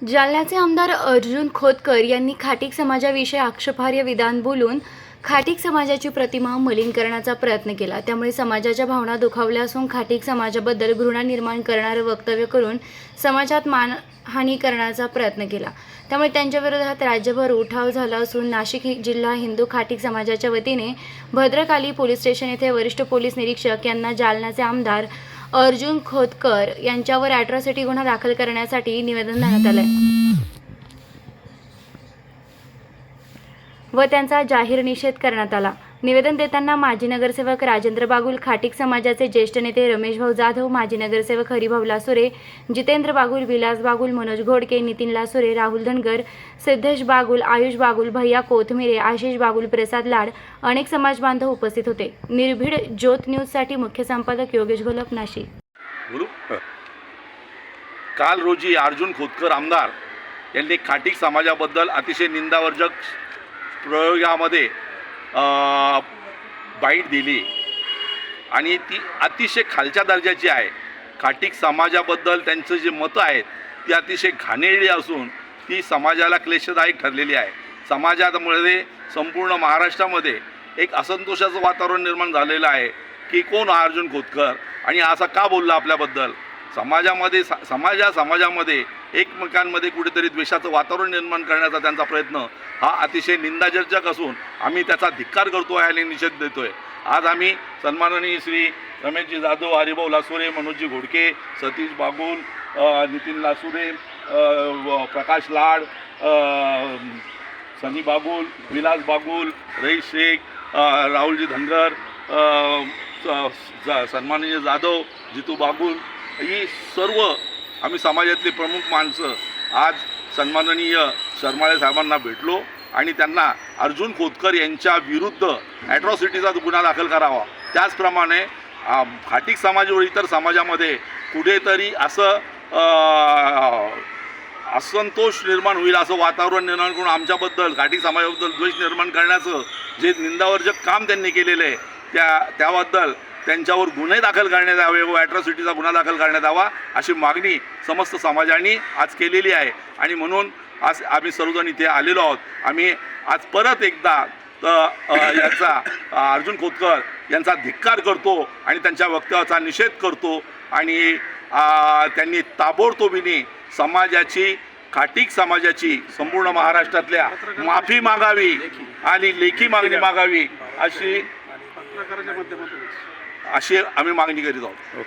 जालन्याचे आमदार अर्जुन खोतकर यांनी खाटीक समाजाविषयी आक्षेपार्ह विधान बोलून खाटीक समाजाची प्रतिमा मलिन करण्याचा प्रयत्न केला. त्यामुळे समाजाच्या भावना दुखावल्या असून खाटीक समाजाबद्दल घृणा निर्माण करणारं वक्तव्य करून समाजात मानहानी करण्याचा प्रयत्न केला. त्यामुळे त्यांच्याविरोधात राज्यभर उठाव झाला असून नाशिक जिल्हा हिंदू खाटीक समाजाच्या वतीने भद्रकाली पोलीस स्टेशन येथे वरिष्ठ पोलीस निरीक्षक यांना जालन्याचे आमदार अर्जुन खोतकर यांच्यावर अॅट्रॉसिटी गुन्हा दाखल करण्यासाठी निवेदन देण्यात आहे व त्यांचा जाहीर निषेध करण्यात आला. निवेदन देताना माजी नगरसेवक राजेंद्र बागुल खाटीक समाजाचे ज्येष्ठ नेते रमेश भाऊ जाधव माजी नगरसेवक हरिभाऊ लासुरे जितेंद्र बागुल विलास बागुल मनोज घोडके नितीन लासुरे राहुल धनगर सिद्धेश बागुल आयुष बागुल भैया कोथमिरे आशिष बागुल प्रसाद लाड अनेक समाज बांधव उपस्थित होते. निर्भीड ज्योत न्यूजसाठी मुख्य संपादक योगेश घोलप नाशिक. काल रोजी अर्जुन खोतकर आमदार यांनी खाटीक समाजाबद्दल अतिशय निंदावर्जक प्रयोगामध्ये बाईट दिली. आणि ती अतिशय खालच्या दर्जाची आहे. खाटीक समाजाबद्दल त्यांचं जे मतं आहेत ती अतिशय घाणेरडी असून ती समाजाला क्लेशदायक ठरलेली आहे. समाजामध्ये संपूर्ण महाराष्ट्रामध्ये एक असंतोषाचं वातावरण निर्माण झालेलं आहे की कोण हा अर्जुन खोतकर? आणि असा का बोलला आपल्याबद्दल? समाजामध्ये समाजा समाजामध्ये एकमेकांमध्ये कुठेतरी द्वेषाचं वातावरण निर्माण करण्याचा त्यांचा प्रयत्न हा अतिशय निंदाजर्जक असून आम्ही त्याचा धिक्कार करतो आहे आणि निषेध देतो आहे आज आम्ही सन्माननीय श्री रमेशजी जाधव हरिभाऊ लासुरे मनोजजी घोडके सतीश बागुल नितीन लासुरे व प्रकाश लाड सनी बागुल विलास बागुल रईस शेख राहुलजी धनगर स- सन्माननीय जाधव जितू बागुल ही सर्व आम्ही समाजातली प्रमुख माणसं आज सन्माननीय शर्माळे साहेबांना भेटलो आणि त्यांना अर्जुन खोतकर यांच्या विरुद्ध ॲट्रॉसिटीचा गुन्हा दाखल करावा. त्याचप्रमाणे घाटिक समाज व इतर समाजामध्ये कुठेतरी असं असंतोष निर्माण होईल असं वातावरण निर्माण करून आमच्याबद्दल घाटिक समाजाबद्दल द्वेष निर्माण करण्याचं जे निंदावर्जक काम त्यांनी केलेलं आहे त्या त्याबद्दल त्यांच्यावर गुन्हे दाखल करण्यात यावे व ॲट्रॉसिटीचा गुन्हा दाखल करण्यात यावा अशी मागणी समस्त समाजाने आज केलेली आहे. आणि म्हणून आज आम्ही सर्वजण इथे आलेलो आहोत. आम्ही आज परत एकदा याचा यांचा अर्जुन खोतकर यांचा धिक्कार करतो आणि त्यांच्या वक्तव्याचा निषेध करतो. आणि त्यांनी ताबडतोबीने समाजाची खाटीक समाजाची संपूर्ण महाराष्ट्रातल्या माफी मागावी आणि लेखी मागणी मागावी अशी अशी आम्ही मागणी करीत आहोत.